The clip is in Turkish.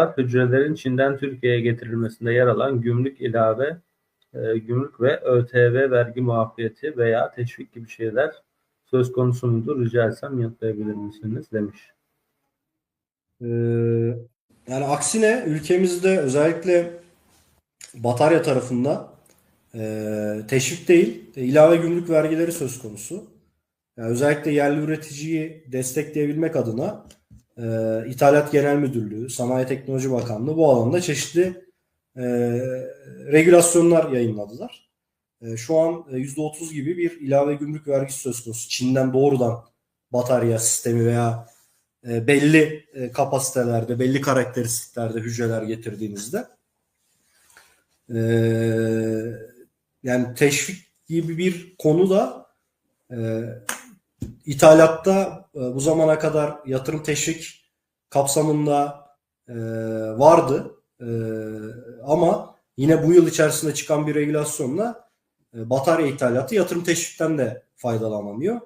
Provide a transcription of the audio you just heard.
hücrelerin Çin'den Türkiye'ye getirilmesinde yer alan gümrük ilave, e, gümrük ve ÖTV vergi muafiyeti veya teşvik gibi şeyler söz konusu mudur? Rica etsem yanıtlayabilir misiniz? demiş. Ee, yani aksine ülkemizde özellikle batarya tarafında e, teşvik değil, e, ilave gümrük vergileri söz konusu. Yani özellikle yerli üreticiyi destekleyebilmek adına e, İthalat Genel Müdürlüğü, Sanayi Teknoloji Bakanlığı bu alanda çeşitli e, regülasyonlar yayınladılar. E, şu an e, %30 gibi bir ilave gümrük vergisi söz konusu. Çin'den doğrudan batarya sistemi veya e, belli e, kapasitelerde, belli karakteristiklerde hücreler getirdiğinizde e, yani teşvik gibi bir konu da e, ithalatta e, bu zamana kadar yatırım teşvik kapsamında e, vardı. E, ama yine bu yıl içerisinde çıkan bir regülasyonla batarya ithalatı yatırım teşvikten de faydalanamıyor.